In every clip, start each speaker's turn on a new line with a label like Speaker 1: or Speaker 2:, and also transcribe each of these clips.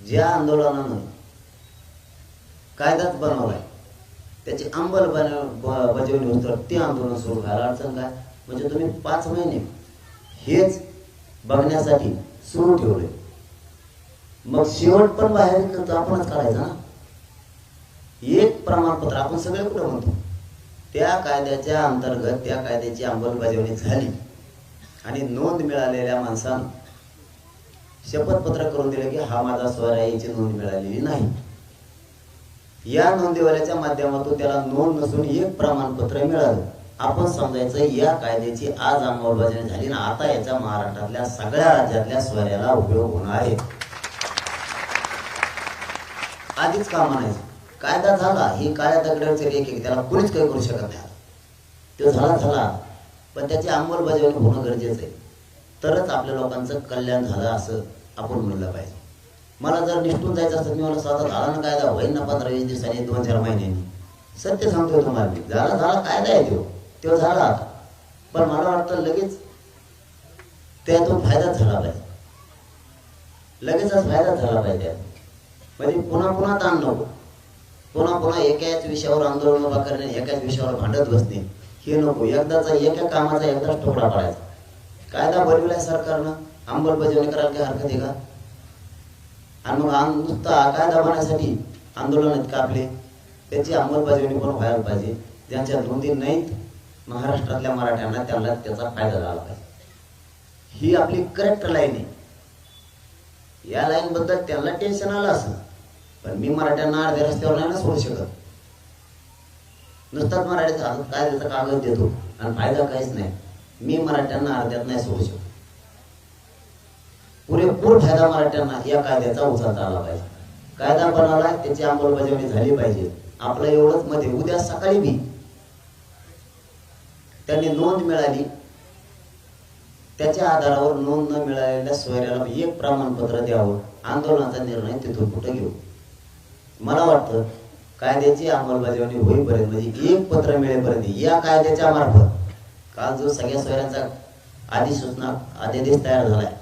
Speaker 1: ज्या आंदोलनानं कायदाच बनवलाय त्याची अंमलबजावणी होत तर ते आंदोलन सुरू व्हायला अडचण काय? म्हणजे तुम्ही पाच महिने हेच बघण्यासाठी सुरू ठेवले मग शेवट पण बाहेर तर आपणच काढायचा ना? एक प्रमाणपत्र आपण सगळे कुठं म्हणतो? त्या कायद्याच्या अंतर्गत त्या कायद्याची अंमलबजावणी झाली. आणि नोंद मिळालेल्या माणसानं शपथपत्र करून दिलं की हा माझा स्वर आहे याची नोंद मिळालेली नाही. या नोंदीवाल्याच्या माध्यमातून त्याला नोंद नसून एक प्रमाणपत्र मिळालं. आपण समजायचं या कायद्याची आज अंमलबजावणी झाली ना आता याचा महाराष्ट्रातल्या सगळ्या राज्यातल्या स्वऱ्याला उपयोग होणार आहे. आधीच का म्हणायचं? कायदा झाला ही काळ्या दगडावरचे एक आहे त्याला कोणीच काही करू शकत नाही. तो झाला झाला. पण त्याची अंमलबजावणी होणं गरजेचं आहे. तरच आपल्या लोकांचं कल्याण झालं असं आपण म्हणलं पाहिजे. मला जर निष्ठून जायचं असतं मी मला स्वतः झाला ना कायदा होईल ना पंधरा वीस दिवसांनी दोन चार महिन्यांनी? सत्य सांगतो तुम्हाला मी. झाला झाला कायदा आहे तो. तो झाला. पण मला वाटतं लगेच त्यातून फायदाच झाला पाहिजे. लगेचच फायदाच झाला पाहिजे. त्यातून. म्हणजे पुन्हा पुन्हा ताण नको. पुन्हा पुन्हा एकाच विषयावर आंदोलन उभा करणे एकाच विषयावर भांडत बसणे हे नको. एकदाचा एका कामाचा एकदाच तुकडा पाडायचा कायदा बनविलाय सरकारनं. अंमलबजावणी करायला काही हरकत आहे का? आणि मग नुसता कायदा बनण्यासाठी आंदोलन आहेत का आपले? त्याची अंमलबजावणी पण व्हायला पाहिजे? ज्यांच्या नोंदी नाहीत महाराष्ट्रातल्या मराठ्यांना त्यांना त्याचा फायदा झाला पाहिजे. ही आपली करेक्ट लाईन आहे. या लाईन बद्दल त्यांना टेन्शन आलं असं पण मी मराठ्यांना अर्ध्या रस्त्यावर नाही ना सोडू शकत. नुसताच मराठीचा कायद्याचा कागद देतो आणि फायदा काहीच नाही. मी मराठ्यांना अर्ध्यात नाही सोडू शकत. पुरेपूर फायदा मराठ्यांना या कायद्याचा उचलता आला पाहिजे. कायदा बनवला त्याची अंमलबजावणी झाली पाहिजे. आपलं एवढंच मध्ये उद्या सकाळी बी त्यांनी नोंद मिळाली. त्याच्या आधारावर नोंद न मिळालेल्या सोयऱ्याला एक प्रमाणपत्र द्यावं. आंदोलनाचा निर्णय तिथून कुठे घेऊ. मला वाटतं कायद्याची अंमलबजावणी होईपर्यंत म्हणजे एक पत्र मिळेपर्यंत या कायद्याच्या मार्फत काल जो सगळ्या सोयऱ्यांचा अधिसूचना अध्यादेश तयार झालाय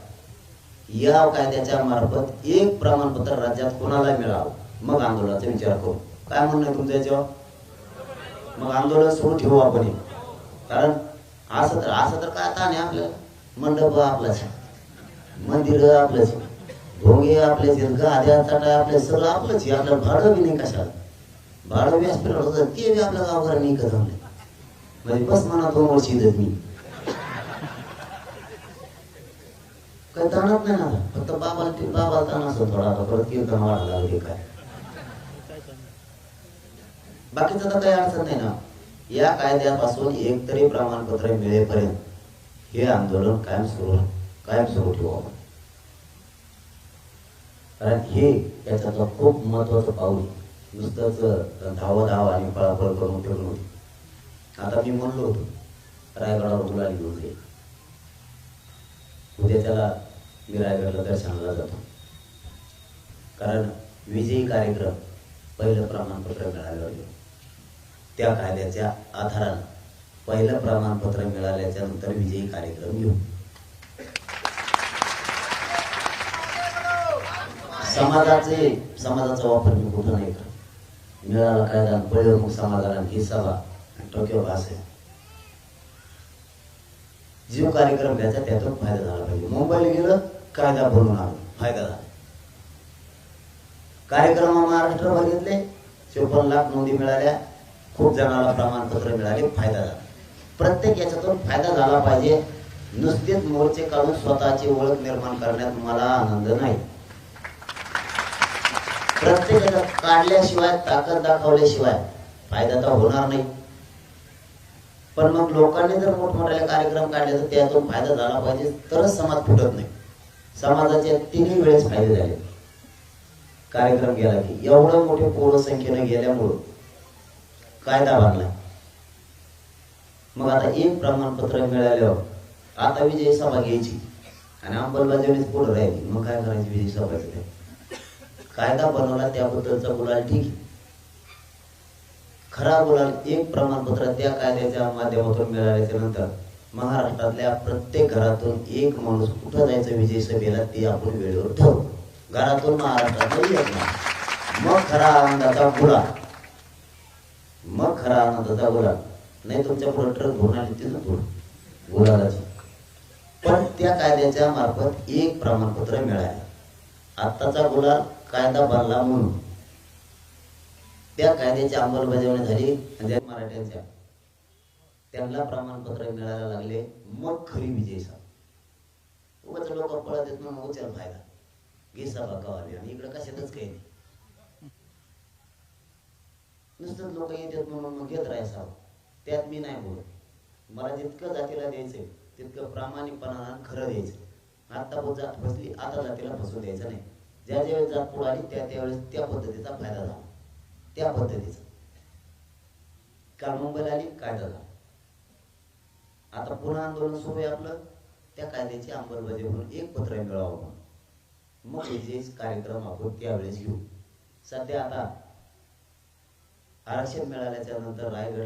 Speaker 1: या कायद्याच्या मार्फत? एक प्रमाणपत्र राज्यात कोणाला मिळावं? मग आंदोलनाचा विचार करू. काय म्हणणं तुमचं याच्यावर? मग आंदोलन सुरू ठेवू आपण कारण असं तर असं तर काय ताण आहे आपल्याला. मंडप आपलाच मंदिर आपलंच भोंगे आपलेच गाद्या चाटा आपले सगळं आपलंच आहे. आपल्याला भाडं बी नाही कशाला. भाडं व्यासपीठ होतं ते बी आपल्या गावकऱ्यांनी नाही इकत म्हणजे बस म्हणा दोन वर्ष इथं मी. काही ताणत नाही. ना फक्त बाबाला ते बाबाला ताण असतो थोडा आता. परत कीर्तन वाढायला लागले काय. बाकीचं तर काही अडचण नाही ना. या कायद्यापासून एक तरी प्रमाणपत्र मिळेपर्यंत हे आंदोलन कायम सुरू कायम सुरू ठेवू कारण हे याच्यातलं खूप महत्वाचं पाऊल नुसतंच धावा धावा आणि पळापळ करून ठेवलं होती. आता मी म्हणलो होतो रायगडावर मुलाला घेऊन उद्या त्याला मी रायगडला दर्शनाला जातो. कारण विजयी कार्यक्रम पहिलं प्रमाणपत्र मिळालं होतं त्या कायद्याच्या आधारानं पहिलं प्रमाणपत्र मिळाल्याच्या नंतर विजयी कार्यक्रम घेऊ समाजाचे समाजाचा वापर मी कुठं नाही करत. मिळाला कायदा पहिलं मग समाजाला ही सभा टोक्यो भास आहे जीव कार्यक्रम घ्यायचा त्यातून फायदा झाला पाहिजे. मुंबईला गेलं कायदा बनवून आलो. फायदा झाला कार्यक्रम महाराष्ट्रभर घेतले चोपन्न लाख नोंदी मिळाल्या खूप जणांना प्रमाणपत्र मिळाले फायदा झाला प्रत्येक याच्यातून फायदा झाला पाहिजे. नुसतेच मोर्चे काढून स्वतःची ओळख निर्माण करण्यात मला आनंद नाही. प्रत्येक काढल्याशिवाय ताकद दाखवल्याशिवाय फायदा तर होणार नाही. पण मग लोकांनी जर मोठमोठ्या कार्यक्रम काढले तर त्यातून फायदा झाला पाहिजे तरच समाज फुटत नाही. समाजाचे तिन्ही वेळेस फायदे झाले. कार्यक्रम गेला की एवढं मोठे पूर्ण संख्येने गेल्यामुळं कायदा बांधला मग आता एक प्रमाणपत्र मिळाल्यावर आता विजयी सभा घ्यायची. आणि अंमलबजावणीच पुढे राहिली. मग काय करायची विजय सभा कायदा बनवला त्याबद्दलचा बोलाल ठीक आहे. खरा बोलाल एक प्रमाणपत्र त्या कायद्याच्या माध्यमातून मिळाल्याच्या नंतर महाराष्ट्रातल्या प्रत्येक घरातून एक माणूस कुठं जायचं विजय सभेला ते आपण वेळेवर ठेवू घरातून महाराष्ट्रात येत नाही मग खरा आनंदाचा गुळा मग खरा आनंदाचा गुलाल नाही तुमच्यापुढे ट्रक घेऊन आली तिथं पुढं गुलालाची. पण त्या कायद्याच्या मार्फत एक प्रमाणपत्र मिळाले. आत्ताचा गुलाल कायदा बनला म्हणून. त्या कायद्याची अंमलबजावणी झाली मराठ्यांच्या. त्यांना प्रमाणपत्र मिळायला लागले. मग खरी विजय साहेब उगाच लोक पळत येत म्हणून उचल फायदा घे सभा कवाली आणि इकडं कशातच काही नाही. नुसतंच लोक येतात म्हणून मग घेत राहायचा त्यात मी नाही बोलत. मला जितकं जातीला द्यायचंय तितकं प्रामाणिकपणानं खरं द्यायचं आता पण जात फसली आता जातीला फसू द्यायचं नाही. ज्या ज्यावेळेस जात पुढे आली त्या त्यावेळेस त्या पद्धतीचा फायदा झाला. त्या पद्धतीचा. काल मुंबईला आली कायदा झाला? आता पुन्हा आंदोलन सुरू आहे आपलं. त्या कायद्याची अंमलबजावणी म्हणून एक पत्र मिळावं मग मग जे कार्यक्रम आपण त्यावेळेस घेऊ. सध्या आता आरक्षण मिळाल्याच्या नंतर रायगड